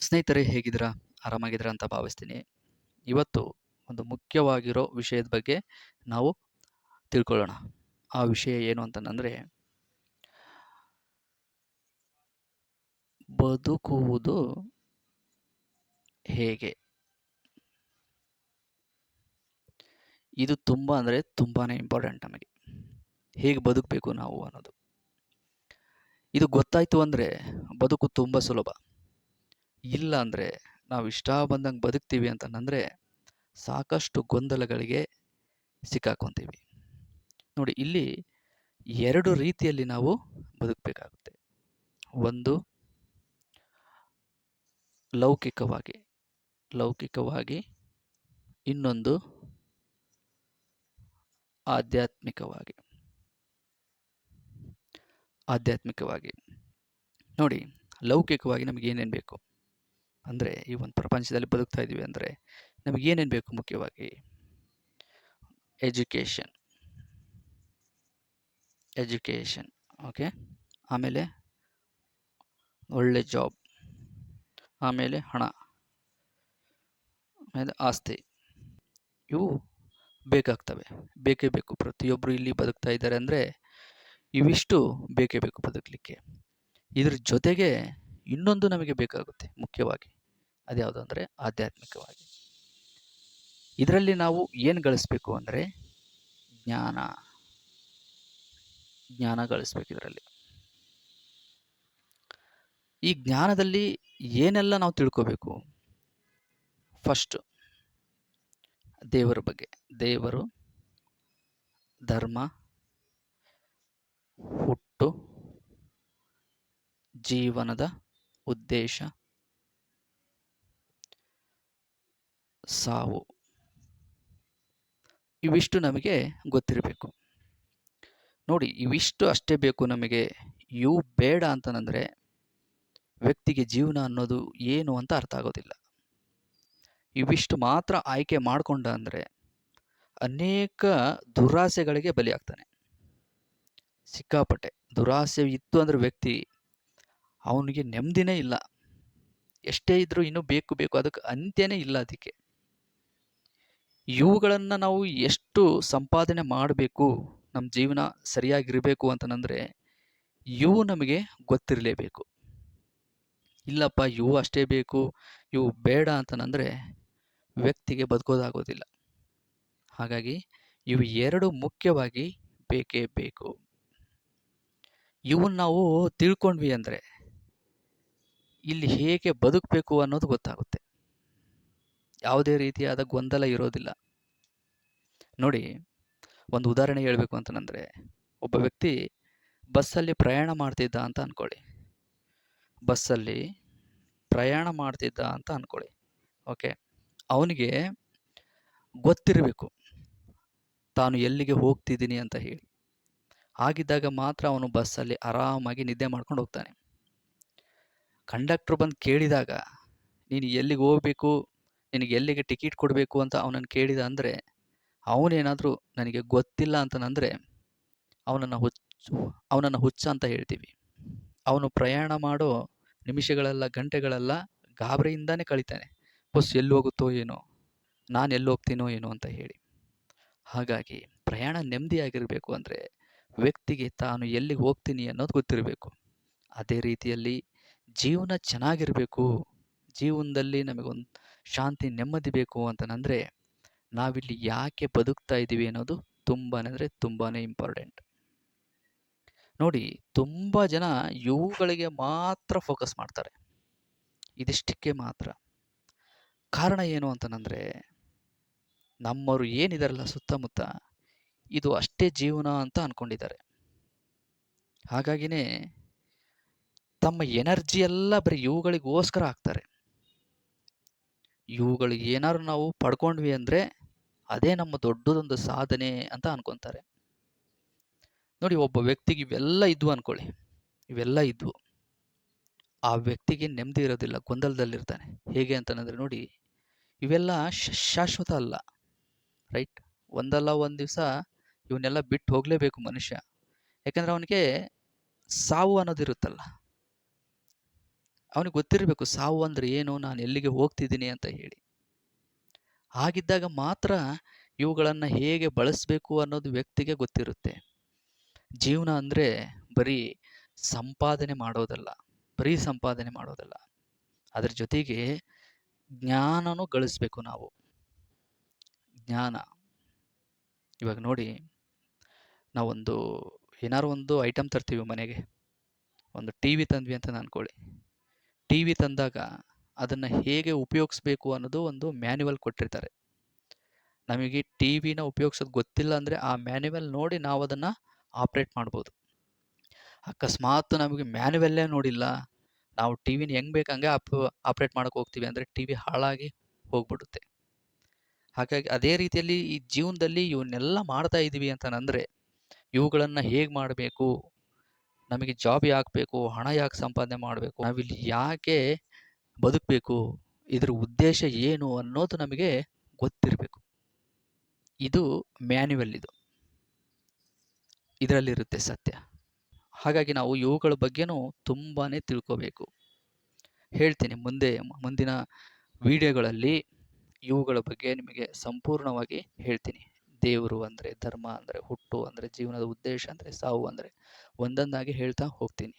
ಸ್ನೇಹಿತರೆ, ಹೇಗಿದ್ದೀರಾ? ಆರಾಮಾಗಿದ್ದೀರಾ ಅಂತ ಭಾವಿಸ್ತೀನಿ. ಇವತ್ತು ಒಂದು ಮುಖ್ಯವಾಗಿರೋ ವಿಷಯದ ಬಗ್ಗೆ ನಾವು ತಿಳ್ಕೊಳ್ಳೋಣ. ಆ ವಿಷಯ ಏನು ಅಂತಂದರೆ, ಬದುಕುವುದು ಹೇಗೆ? ಇದು ತುಂಬ ಅಂದರೆ ತುಂಬಾ ಇಂಪಾರ್ಟೆಂಟ್ ನಮಗೆ. ಹೇಗೆ ಬದುಕಬೇಕು ನಾವು ಅನ್ನೋದು. ಇದು ಗೊತ್ತಾಯಿತು ಅಂದರೆ ಬದುಕು ತುಂಬ ಸುಲಭ. ಇಲ್ಲ ಅಂದರೆ ನಾವು ಇಷ್ಟ ಬಂದಂಗೆ ಬದುಕ್ತೀವಿ ಅಂತಂದರೆ ಸಾಕಷ್ಟು ಗೊಂದಲಗಳಿಗೆ ಸಿಕ್ಕಾಕೊತೀವಿ. ನೋಡಿ ಇಲ್ಲಿ ಎರಡು ರೀತಿಯಲ್ಲಿ ನಾವು ಬದುಕಬೇಕಾಗುತ್ತೆ. ಒಂದು, ಲೌಕಿಕವಾಗಿ ಲೌಕಿಕವಾಗಿ. ಇನ್ನೊಂದು, ಆಧ್ಯಾತ್ಮಿಕವಾಗಿ. ಆಧ್ಯಾತ್ಮಿಕವಾಗಿ. ನೋಡಿ, ಲೌಕಿಕವಾಗಿ ನಮಗೇನೇನು ಬೇಕು? ಅಂದರೆ ಈ ಒಂದು ಪ್ರಪಂಚದಲ್ಲಿ ಬದುಕ್ತಾ ಇದ್ದೀವಿ ಅಂದರೆ ನಮಗೆ ಏನೇನು ಬೇಕು ಮುಖ್ಯವಾಗಿ? ಎಜುಕೇಷನ್ ಎಜುಕೇಷನ್ ಓಕೆ ಆಮೇಲೆ ಒಳ್ಳೆ ಜಾಬ್ ಆಮೇಲೆ ಹಣ. ಆಮೇಲೆ ಆಸ್ತಿ. ಇವು ಬೇಕಾಗ್ತವೆ. ಬೇಕೇ ಬೇಕು. ಪ್ರತಿಯೊಬ್ಬರು ಇಲ್ಲಿ ಬದುಕ್ತಾ ಇದ್ದಾರೆ ಅಂದರೆ ಇವಿಷ್ಟು ಬೇಕೇ ಬೇಕು ಬದುಕಲಿಕ್ಕೆ. ಇದ್ರ ಜೊತೆಗೆ ಇನ್ನೊಂದು ನಮಗೆ ಬೇಕಾಗುತ್ತೆ ಮುಖ್ಯವಾಗಿ. ಅದ್ಯಾವುದು ಅಂದರೆ ಆಧ್ಯಾತ್ಮಿಕವಾಗಿ. ಇದರಲ್ಲಿ ನಾವು ಏನು ಗಳಿಸ್ಬೇಕು ಅಂದರೆ ಜ್ಞಾನ. ಜ್ಞಾನ ಗಳಿಸ್ಬೇಕು ಇದರಲ್ಲಿ. ಈ ಜ್ಞಾನದಲ್ಲಿ ಏನೆಲ್ಲ ನಾವು ತಿಳ್ಕೋಬೇಕು? ಫಸ್ಟ್ ದೇವರ ಬಗ್ಗೆ. ದೇವರು, ಧರ್ಮ, ಹುಟ್ಟು, ಜೀವನದ ಉದ್ದೇಶ ಸಾವು. ಇವಿಷ್ಟು ನಮಗೆ ಗೊತ್ತಿರಬೇಕು. ನೋಡಿ ಇವಿಷ್ಟು ಅಷ್ಟೇ ಬೇಕು ನಮಗೆ. ಇವು ಬೇಡ ಅಂತಂದರೆ ವ್ಯಕ್ತಿಗೆ ಜೀವನ ಅನ್ನೋದು ಏನು ಅಂತ ಅರ್ಥ ಆಗೋದಿಲ್ಲ. ಇವಿಷ್ಟು ಮಾತ್ರ ಆಯ್ಕೆ ಮಾಡಿಕೊಂಡ ಅಂದರೆ ಅನೇಕ ದುರಾಸೆಗಳಿಗೆ ಬಲಿಯಾಗ್ತಾನೆ. ಸಿಕ್ಕಾಪಟ್ಟೆ. ದುರಾಸೆ ಇತ್ತು ಅಂದರೆ ವ್ಯಕ್ತಿ ಅವನಿಗೆ ನೆಮ್ಮದಿನೇ ಇಲ್ಲ. ಎಷ್ಟೇ ಇದ್ರೂ ಇನ್ನೂ ಬೇಕು ಬೇಕು. ಅದಕ್ಕೆ ಅಂತ್ಯನೇ ಇಲ್ಲ ಅದಕ್ಕೆ. ಇವುಗಳನ್ನು ನಾವು ಎಷ್ಟು ಸಂಪಾದನೆ ಮಾಡಬೇಕು ನಮ್ಮ ಜೀವನ ಸರಿಯಾಗಿರಬೇಕು ಅಂತಂದರೆ, ಇವು ನಮಗೆ ಗೊತ್ತಿರಲೇಬೇಕು. ಇಲ್ಲಪ್ಪ, ಇವು ಅಷ್ಟೇ ಬೇಕು, ಇವು ಬೇಡ ಅಂತಂದರೆ ವ್ಯಕ್ತಿಗೆ ಬದುಕೋದಾಗೋದಿಲ್ಲ. ಹಾಗಾಗಿ ಇವು ಎರಡು ಮುಖ್ಯವಾಗಿ ಬೇಕೇ ಬೇಕು. ಇವನ್ನ ನಾವು ತಿಳ್ಕೊಂಡ್ವಿ ಅಂದರೆ, ಇಲ್ಲಿ ಹೇಗೆ ಬದುಕಬೇಕು ಅನ್ನೋದು ಗೊತ್ತಾಗುತ್ತೆ. ಯಾವುದೇ ರೀತಿಯಾದ ಗೊಂದಲ ಇರೋದಿಲ್ಲ. ನೋಡಿ ಒಂದು ಉದಾಹರಣೆ ಹೇಳಬೇಕು ಅಂತಂದರೆ ಒಬ್ಬ ವ್ಯಕ್ತಿ ಬಸ್ಸಲ್ಲಿ ಪ್ರಯಾಣ ಮಾಡ್ತಿದ್ದ ಅಂತ ಅಂದ್ಕೊಳ್ಳಿ ಬಸ್ಸಲ್ಲಿ ಪ್ರಯಾಣ ಮಾಡ್ತಿದ್ದ ಅಂತ ಅಂದ್ಕೊಳ್ಳಿ ಓಕೆ? ಅವನಿಗೆ ಗೊತ್ತಿರಬೇಕು ತಾನು ಎಲ್ಲಿಗೆ ಹೋಗ್ತಿದ್ದೀನಿ ಅಂತ ಹೇಳಿ. ಆಗಿದ್ದಾಗ ಮಾತ್ರ ಅವನು ಬಸ್ಸಲ್ಲಿ ಆರಾಮಾಗಿ ನಿದ್ದೆ ಮಾಡ್ಕೊಂಡು ಹೋಗ್ತಾನೆ. ಕಂಡಕ್ಟ್ರು ಬಂದು ಕೇಳಿದಾಗ ನೀನು ಎಲ್ಲಿಗೆ ಹೋಗಬೇಕು? ನಿನಗೆ ಎಲ್ಲಿಗೆ ಟಿಕೆಟ್ ಕೊಡಬೇಕು ಅಂತ ಅವನನ್ನು ಕೇಳಿದ ಅಂದರೆ, ಅವನೇನಾದರೂ ನನಗೆ ಗೊತ್ತಿಲ್ಲ ಅಂತನಂದರೆ ಅವನನ್ನು ಹುಚ್ಚು, ಅವನನ್ನು ಹುಚ್ಚ ಅಂತ ಹೇಳ್ತೀವಿ. ಅವನು ಪ್ರಯಾಣ ಮಾಡೋ ನಿಮಿಷಗಳೆಲ್ಲ, ಗಂಟೆಗಳೆಲ್ಲ, ಗಾಬರಿಯಿಂದಾನೇ ಕಳಿತಾನೆ. ಬಸ್ ಎಲ್ಲಿ ಹೋಗುತ್ತೋ ಏನೋ, ನಾನು ಎಲ್ಲಿ ಹೋಗ್ತೀನೋ ಏನೋ ಅಂತ ಹೇಳಿ. ಹಾಗಾಗಿ ಪ್ರಯಾಣ ನೆಮ್ಮದಿಯಾಗಿರಬೇಕು ಅಂದರೆ ವ್ಯಕ್ತಿಗೆ ತಾನು ಎಲ್ಲಿಗೆ ಹೋಗ್ತೀನಿ ಅನ್ನೋದು ಗೊತ್ತಿರಬೇಕು. ಅದೇ ರೀತಿಯಲ್ಲಿ ಜೀವನ ಚೆನ್ನಾಗಿರಬೇಕು. ಜೀವನದಲ್ಲಿ ನಮಗೊಂದು ಶಾಂತಿ, ನೆಮ್ಮದಿ ಬೇಕು ಅಂತಂದರೆ ನಾವಿಲ್ಲಿ ಯಾಕೆ ಬದುಕ್ತಾ ಇದ್ದೀವಿ ಅನ್ನೋದು ತುಂಬಾ ಅಂದರೆ ತುಂಬಾ ಇಂಪಾರ್ಟೆಂಟ್ ನೋಡಿ, ತುಂಬ ಜನ ಇವುಗಳಿಗೆ ಮಾತ್ರ ಫೋಕಸ್ ಮಾಡ್ತಾರೆ. ಇದಿಷ್ಟಕ್ಕೆ ಮಾತ್ರ. ಕಾರಣ ಏನು ಅಂತಂದರೆ ನಮ್ಮವರು ಏನಿದಾರಲ್ಲ ಸುತ್ತಮುತ್ತ ಇದು ಅಷ್ಟೇ ಜೀವನ ಅಂತ ಅಂದ್ಕೊಂಡಿದ್ದಾರೆ ಹಾಗಾಗಿನೇ ತಮ್ಮ ಎನರ್ಜಿ ಎಲ್ಲ ಬರೀ ಇವುಗಳಿಗೋಸ್ಕರ ಹಾಕ್ತಾರೆ. ಇವುಗಳಿಗೆ ಏನಾದ್ರು ನಾವು ಪಡ್ಕೊಂಡ್ವಿ ಅಂದರೆ ಅದೇ ನಮ್ಮ ದೊಡ್ಡದೊಂದು ಸಾಧನೆ ಅಂತ ಅನ್ಕೊತಾರೆ. ನೋಡಿ ಒಬ್ಬ ವ್ಯಕ್ತಿಗೆ ಇವೆಲ್ಲ ಇದ್ವು ಅನ್ಕೊಳ್ಳಿ. ಇವೆಲ್ಲ ಇದ್ವು. ಆ ವ್ಯಕ್ತಿಗೆ ನೆಮ್ಮದಿ ಇರೋದಿಲ್ಲ, ಗೊಂದಲದಲ್ಲಿರ್ತಾನೆ. ಹೇಗೆ ಅಂತಂದರೆ ನೋಡಿ, ಇವೆಲ್ಲ ಶಾಶ್ವತ ಅಲ್ಲ, ರೈಟ್? ಒಂದಲ್ಲ ಒಂದು ದಿವಸ ಇವನ್ನೆಲ್ಲ ಬಿಟ್ಟು ಹೋಗಲೇಬೇಕು ಮನುಷ್ಯ. ಯಾಕಂದರೆ ಅವನಿಗೆ ಸಾವು ಅನ್ನೋದಿರುತ್ತಲ್ಲ. ಅವನಿಗೆ ಗೊತ್ತಿರಬೇಕು ಸಾವು ಅಂದರೆ ಏನು, ನಾನು ಎಲ್ಲಿಗೆ ಹೋಗ್ತಿದ್ದೀನಿ ಅಂತ ಹೇಳಿ. ಹಾಗಿದ್ದಾಗ ಮಾತ್ರ ಇವುಗಳನ್ನು ಹೇಗೆ ಬಳಸಬೇಕು ಅನ್ನೋದು ವ್ಯಕ್ತಿಗೆ ಗೊತ್ತಿರುತ್ತೆ. ಜೀವನ ಅಂದರೆ ಬರೀ ಸಂಪಾದನೆ ಮಾಡೋದಲ್ಲ, ಬರೀ ಸಂಪಾದನೆ ಮಾಡೋದಲ್ಲ. ಅದರ ಜೊತೆಗೆ ಜ್ಞಾನನೂ ಗಳಿಸ್ಬೇಕು ನಾವು. ಜ್ಞಾನ. ಇವಾಗ ನೋಡಿ, ನಾವೊಂದು ಏನಾದ್ರು ಒಂದು ಐಟಮ್ ತರ್ತೀವಿ ಮನೆಗೆ. ಒಂದು ಟಿ ವಿ ತಂದ್ವಿ ಅಂತ ಅನ್ಕೊಳ್ಳಿ. ಟಿ ವಿ ತಂದಾಗ ಅದನ್ನು ಹೇಗೆ ಉಪಯೋಗಿಸ್ಬೇಕು ಅನ್ನೋದು ಒಂದು ಮ್ಯಾನ್ಯುವಲ್ ಕೊಟ್ಟಿರ್ತಾರೆ. ನಮಗೆ ಟಿ ವಿನ ಉಪಯೋಗಿಸೋದು ಗೊತ್ತಿಲ್ಲ ಅಂದರೆ ಆ ಮ್ಯಾನ್ಯುವಲ್ ನೋಡಿ ನಾವು ಅದನ್ನು ಆಪ್ರೇಟ್ ಮಾಡ್ಬೋದು. ಅಕಸ್ಮಾತ್ ನಮಗೆ ಮ್ಯಾನ್ಯುವಲ್ಲೇ ನೋಡಿಲ್ಲ, ನಾವು ಟಿ ವಿನ ಹೆಂಗೆ ಬೇಕು ಹಂಗೆ ಆಪ್ ಆಪ್ರೇಟ್ ಮಾಡೋಕೆ ಹೋಗ್ತೀವಿ ಅಂದರೆ ಟಿ ವಿ ಹಾಳಾಗಿ ಹೋಗ್ಬಿಡುತ್ತೆ. ಹಾಗಾಗಿ ಅದೇ ರೀತಿಯಲ್ಲಿ ಈ ಜೀವನದಲ್ಲಿ ಇವನ್ನೆಲ್ಲ ಮಾಡ್ತಾ ಇದ್ದೀವಿ ಅಂತಂದರೆ ಇವುಗಳನ್ನು ಹೇಗೆ ಮಾಡಬೇಕು ನಮಗೆ ಜಾಬ್ ಯಾಕೆ ಬೇಕು, ಹಣ ಯಾಕೆ ಸಂಪಾದನೆ ಮಾಡಬೇಕು, ನಾವಿಲ್ಲಿ ಯಾಕೆ ಬದುಕಬೇಕು, ಇದರ ಉದ್ದೇಶ ಏನು ಅನ್ನೋದು ನಮಗೆ ಗೊತ್ತಿರಬೇಕು. ಇದು ಮ್ಯಾನ್ಯುವಲ್ ಇದು. ಇದರಲ್ಲಿರುತ್ತೆ ಸತ್ಯ. ಹಾಗಾಗಿ ನಾವು ಇವುಗಳ ಬಗ್ಗೆನೂ ತುಂಬಾ ತಿಳ್ಕೋಬೇಕು. ಹೇಳ್ತೀನಿ ಮುಂದೆ, ಮುಂದಿನ ವಿಡಿಯೋಗಳಲ್ಲಿ ಇವುಗಳ ಬಗ್ಗೆ ನಿಮಗೆ ಸಂಪೂರ್ಣವಾಗಿ ಹೇಳ್ತೀನಿ. ದೇವರು ಅಂದರೆ ಧರ್ಮ ಅಂದರೆ ಹುಟ್ಟು ಅಂದರೆ ಜೀವನದ ಉದ್ದೇಶ ಅಂದರೆ ಸಾವು ಅಂದರೆ ಒಂದೊಂದಾಗಿ ಹೇಳ್ತಾ ಹೋಗ್ತೀನಿ.